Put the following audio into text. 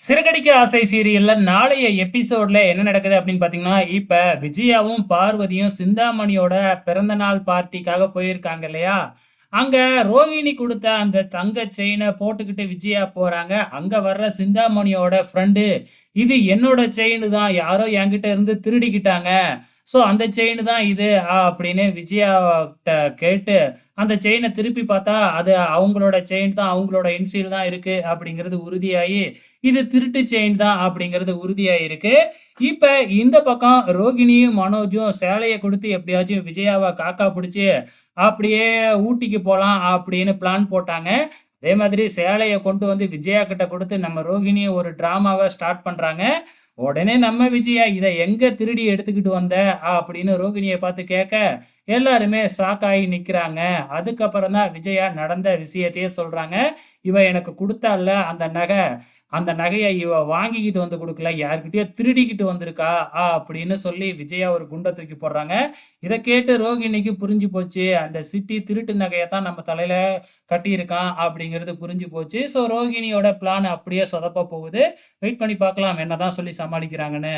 சிறகடிக்க ஆசை சீரியல்ல நாளைய எபிசோட்ல என்ன நடக்குது அப்படின்னு பாத்தீங்கன்னா இப்ப விஜயாவும் பார்வதியும் சிந்தாமணியோட பிறந்த நாள் பார்ட்டிக்காக போயிருக்காங்க இல்லையா? அங்க ரோகிணி கொடுத்த அந்த தங்க செயினை போட்டுக்கிட்டு விஜயா போறாங்க. அங்க வர்ற சிந்தாமணியோட ஃப்ரெண்டு இது என்னோட செயின் தான் யாரோ என்கிட்ட இருந்து திருடிக்கிட்டாங்க. ஸோ அந்த செயின் தான் இது ஆ, அப்படின்னு விஜயாவிட்ட கேட்டு அந்த செயினை திருப்பி பார்த்தா அது அவங்களோட செயின் தான் அவங்களோட இன்சியல் தான் இருக்கு அப்படிங்கிறது உறுதியாகி இது திருட்டு செயின் தான் அப்படிங்கிறது உறுதியாயிருக்கு இப்போ இந்த பக்கம் ரோகிணியும் மனோஜும் சேலையை கொடுத்து எப்படியாச்சும் விஜயாவை காக்கா பிடிச்சி அப்படியே ஊட்டிக்கு போகலாம் அப்படின்னு பிளான் போட்டாங்க. அதே மாதிரி சேலையை கொண்டு வந்து விஜயா கிட்ட கொடுத்து நம்ம ரோகிணி ஒரு ட்ராமாவை ஸ்டார்ட் பண்ணுறாங்க உடனே நம்ம விஜயா இதை எங்க திருடி எடுத்துக்கிட்டு வந்த? அப்படின்னு ரோகிணியை பார்த்து கேட்க எல்லாருமே ஷாக் ஆகி நிற்கிறாங்க அதுக்கப்புறம் தான் விஜயா நடந்த விஷயத்தையே சொல்றாங்க. இவ எனக்கு கொடுத்தால அந்த நகை அந்த நகையை இவ வாங்கிக்கிட்டு வந்து கொடுக்கல. யாருக்கிட்டயோ திருடிக்கிட்டு வந்திருக்கா. ஆ அப்படின்னு சொல்லி விஜயா ஒரு குண்டை தூக்கி போடுறாங்க. இதை கேட்டு ரோகிணிக்கு புரிஞ்சு போச்சு. அந்த சிட்டி திருட்டு நகையை தான் நம்ம தலையில கட்டியிருக்கான் அப்படிங்கிறது புரிஞ்சு போச்சு. ஸோ ரோகிணியோட பிளான் அப்படியே சொதப்ப போகுது. வெயிட் பண்ணி பார்க்கலாம். என்னதான் சொல்லி சமாளிக்கிறாங்கன்னு